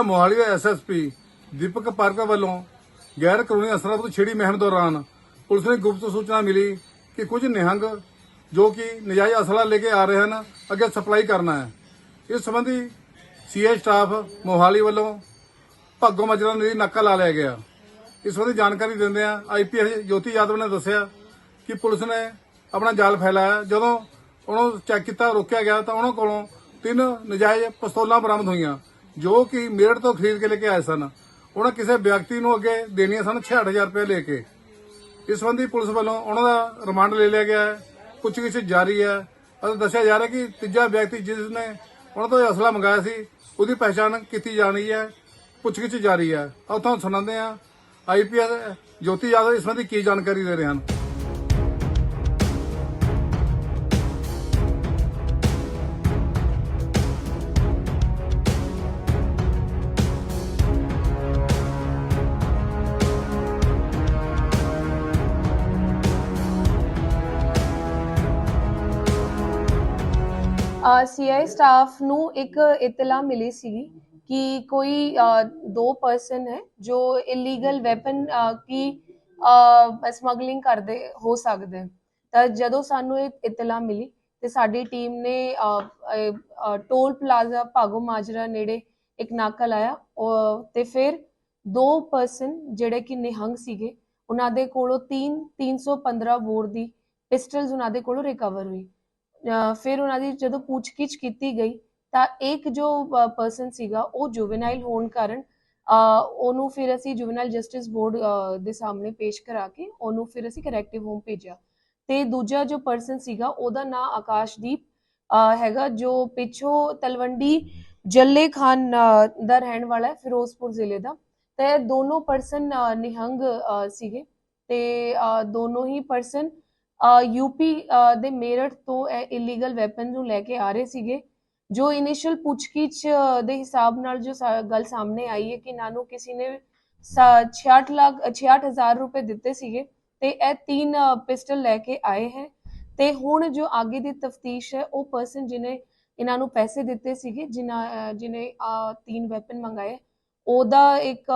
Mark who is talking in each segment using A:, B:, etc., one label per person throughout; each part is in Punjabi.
A: ਜ਼ਿਲ੍ਹਾ ਮੋਹਾਲੀ ਦੇ ਐਸਐਸਪੀ ਦੀਪਕ ਪਾਰਕਰ ਵੱਲੋਂ ਗੈਰ ਕਾਨੂੰਨੀ ਅਸਰਾਂ ਤੋਂ ਛੇੜੀ ਮਹਿਮ ਦੌਰਾਨ ਪੁਲਿਸ ਨੂੰ ਗੁਪਤ ਸੂਚਨਾ ਮਿਲੀ ਕਿ ਕੁਝ ਨਿਹੰਗ ਜੋ ਕਿ ਨਜਾਇਜ਼ ਅਸਲਾ ਲੈ ਕੇ ਆ ਰਹੇ ਹਨ, ਅੱਗੇ ਸਪਲਾਈ ਕਰਨਾ ਹੈ। ਇਸ ਸੰਬੰਧੀ ਸੀਏ ਸਟਾਫ ਮੋਹਾਲੀ ਵੱਲੋਂ ਭਾਗੋ ਮਜਰਾ ਨਦੀ ਨਾਕਾ ਲਾ ਲਿਆ ਗਿਆ। ਇਸ ਸੰਬੰਧੀ ਜਾਣਕਾਰੀ ਦਿੰਦੇ ਆ ਆਈਪੀਐਸ ਜੋਤੀ ਯਾਦਵ ਨੇ ਦੱਸਿਆ ਕਿ ਪੁਲਿਸ ਨੇ ਆਪਣਾ ਜਾਲ ਫੈਲਾਇਆ। ਜਦੋਂ ਉਹਨੂੰ ਚੈੱਕ ਕੀਤਾ, ਰੋਕਿਆ ਗਿਆ ਤਾਂ ਉਹਨਾਂ ਕੋਲੋਂ ਤਿੰਨ ਨਜਾਇਜ਼ ਪਿਸਤੌਲਾਂ ਬਰਾਮਦ ਹੋਈਆਂ। ਜੋ ਕਿ ਮੇਰਠ ਤੋਂ ਖਰੀਦ ਕੇ ਲੈ ਕੇ ਆਏ ਸਨ, ਉਹਨਾਂ ਕਿਸੇ ਵਿਅਕਤੀ ਨੂੰ ਅੱਗੇ ਦੇਣੀਆਂ ਸਨ 68000 ਰੁਪਏ ਲੈ ਕੇ। ਇਸ ਸੰਬੰਧੀ ਪੁਲਿਸ ਵੱਲੋਂ ਉਹਨਾਂ ਦਾ ਰਿਮਾਂਡ ਲੈ ਲਿਆ ਗਿਆ ਹੈ। ਪੁੱਛਗਿੱਛ ਜਾਰੀ ਹੈ। ਅਤੇ ਦੱਸਿਆ ਜਾ ਰਿਹਾ ਕਿ ਤੀਜਾ ਵਿਅਕਤੀ ਜਿਸ ਨੇ ਉਹਨਾਂ ਤੋਂ ਇਹ ਅਸਲਾ ਮੰਗਾਇਆ ਸੀ, ਉਹਦੀ ਪਛਾਣ ਕੀਤੀ ਜਾ ਰਹੀ ਹੈ। ਪੁੱਛਗਿੱਛ ਜਾਰੀ ਹੈ। ਆਓ ਤੁਹਾਨੂੰ ਸੁਣਾਉਂਦੇ ਹਾਂ। ਆਈਪੀਐਸ ਜੋਤੀ ਯਾਦਵ ਇਸ ਸੰਬੰਧੀ ਕੀ ਜਾਣਕਾਰੀ ਦੇ ਰਹੇ ਹਨ?
B: ਸੀਆਈ ਸਟਾਫ ਨੂੰ ਇੱਕ ਇਤਲਾ ਮਿਲੀ ਸੀ ਕਿ ਕੋਈ ਦੋ ਪਰਸਨ ਹੈ ਜੋ ਇਲੀਗਲ ਵੈਪਨ ਕੀ ਸਮਗਲਿੰਗ ਕਰਦੇ, ਹੋ ਸਕਦੇ ਤਾਂ ਜਦੋਂ ਸਾਨੂੰ ਇਹ ਇਤਲਾ ਮਿਲੀ ਤੇ ਸਾਡੀ ਟੀਮ ਨੇ ਟੋਲ ਪਲਾਜ਼ਾ ਭਾਗੋ ਮਾਜਰਾ ਨੇੜੇ ਇੱਕ ਨਾਕਾ ਲਾਇਆ ਔਰ ਤੇ ਫਿਰ ਦੋ ਪਰਸਨ ਜਿਹੜੇ ਕਿ ਨਿਹੰਗ ਸੀਗੇ, ਉਹਨਾਂ ਦੇ ਕੋਲੋਂ 3 315 ਬੋਰ ਦੀ ਪਿਸਟਲਸ ਉਹਨਾਂ ਦੇ ਕੋਲੋਂ ਰਿਕਵਰ ਹੋਈ। ਫਿਰ ਉਹਨਾਂ ਦੀ ਜਦੋਂ ਪੁੱਛਗਿੱਛ ਕੀਤੀ ਗਈ ਤਾਂ ਇੱਕ ਜੋ ਪਰਸਨ ਸੀਗਾ ਉਹ ਜੁਵੈਨਾਈਲ ਹੋਣ ਕਾਰਨ ਉਹਨੂੰ ਫਿਰ ਅਸੀਂ ਜੁਵੈਨਾਈਲ ਜਸਟਿਸ ਬੋਰਡ ਦੇ ਸਾਹਮਣੇ ਪੇਸ਼ ਕਰਾ ਕੇ ਉਹਨੂੰ ਫਿਰ ਅਸੀਂ ਕਰੈਕਟਿਵ ਹੋਮ ਭੇਜਿਆ। ਤੇ ਦੂਜਾ ਜੋ ਪਰਸਨ ਸੀਗਾ ਉਹਦਾ ਨਾਂ ਆਕਾਸ਼ਦੀਪ ਹੈਗਾ ਜੋ ਪਿੱਛੋਂ ਤਲਵੰਡੀ ਜੱਲੇ ਖਾਨ ਦਾ ਰਹਿਣ ਵਾਲਾ ਹੈ, ਫਿਰੋਜ਼ਪੁਰ ਜ਼ਿਲ੍ਹੇ ਦਾ। ਤੇ ਦੋਨੋਂ ਪਰਸਨ ਨਿਹੰਗ ਸੀਗੇ। ਤੇ ਦੋਨੋਂ ਹੀ ਪਰਸਨ ਯੂਪੀ ਦੇ ਮੇਰਠ ਤੋਂ ਇਹ ਇਲੀਗਲ ਵੈਪਨ ਨੂੰ ਲੈ ਕੇ ਆ ਰਹੇ ਸੀਗੇ ਜੋ ਇਨੀਸ਼ੀਅਲ ਪੁੱਛਗਿੱਛ ਦੇ ਹਿਸਾਬ ਨਾਲ ਜੋ ਸਾ- ਗੱਲ ਸਾਹਮਣੇ ਆਈ ਹੈ ਕਿ ਇਹਨਾਂ ਨੂੰ ਕਿਸੇ ਨੇ ਸਾ- 66 ਲੱਖ 66000 ਰੁਪਏ ਦਿੱਤੇ ਸੀਗੇ ਤੇ ਇਹ ਤਿੰਨ ਪਿਸਟਲ ਲੈ ਕੇ ਆਏ ਹੈ ਤੇ ਹੁਣ ਜੋ ਅੱਗੇ ਦੀ ਤਫਤੀਸ਼ ਹੈ ਉਹ ਪਰਸਨ ਜਿਨੇ ਇਹਨਾਂ ਨੂੰ ਪੈਸੇ ਦਿੱਤੇ ਸੀਗੇ ਜਿਨ੍ਹਾਂ ਅ, ਜਿਨੇ ਅ, ਤਿੰਨ ਵੈਪਨ ਮੰਗਾਏ ਉਹਦਾ ਇੱਕ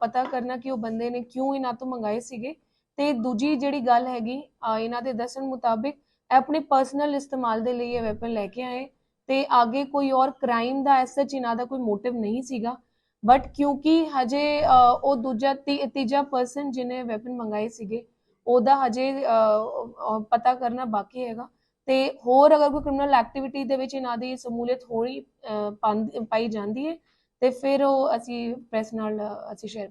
B: ਪਤਾ ਕਰਨਾ ਕਿ ਉਹ ਬੰਦੇ ਨੇ ਕਿਉਂ ਇਹਨਾਂ ਤੋਂ ਮੰਗਾਏ ਸੀਗੇ ਤੇ ਦੂਜੀ ਜਿਹੜੀ ਗੱਲ ਹੈਗੀ ਇਹਨਾਂ ਦੇ ਦੱਸਣ ਮੁਤਾਬਿਕ ਆਪਣੇ ਪਰਸਨਲ ਇਸਤੇਮਾਲ ਦੇ ਲਈ ਇਹ ਵੈਪਨ ਲੈ ਕੇ ਆਏ। ਤੇ ਅੱਗੇ ਕੋਈ ਔਰ ਕ੍ਰਾਈਮ ਦਾ ਐਸ ਸੱਚ ਇਹਨਾਂ ਦਾ ਕੋਈ ਮੋਟਿਵ ਨਹੀਂ ਸੀਗਾ। ਬਟ ਕਿਉਂਕਿ ਹਜੇ ਉਹ ਦੂਜਾ ਤੀ- ਤੀਜਾ ਪਰਸਨ ਜਿਹਨੇ ਵੈਪਨ ਮੰਗਾਏ ਸੀਗੇ ਉਹਦਾ ਹਜੇ ਪਤਾ ਕਰਨਾ ਬਾਕੀ ਹੈਗਾ। ਤੇ ਹੋਰ ਅਗਰ ਕੋਈ ਕ੍ਰਿਮੀਨਲ ਐਕਟੀਵਿਟੀ ਦੇ ਵਿੱਚ ਇਹਨਾਂ ਦੀ ਸਮੂਲੀਅਤ ਹੋਈ ਅ, ਪਾਈ ਜਾਂਦੀ ਹੈ ਤੇ ਫਿਰ ਉਹ ਅਸੀਂ ਪ੍ਰੈਸ ਨਾਲ ਅਸੀਂ ਸ਼ੇਅਰ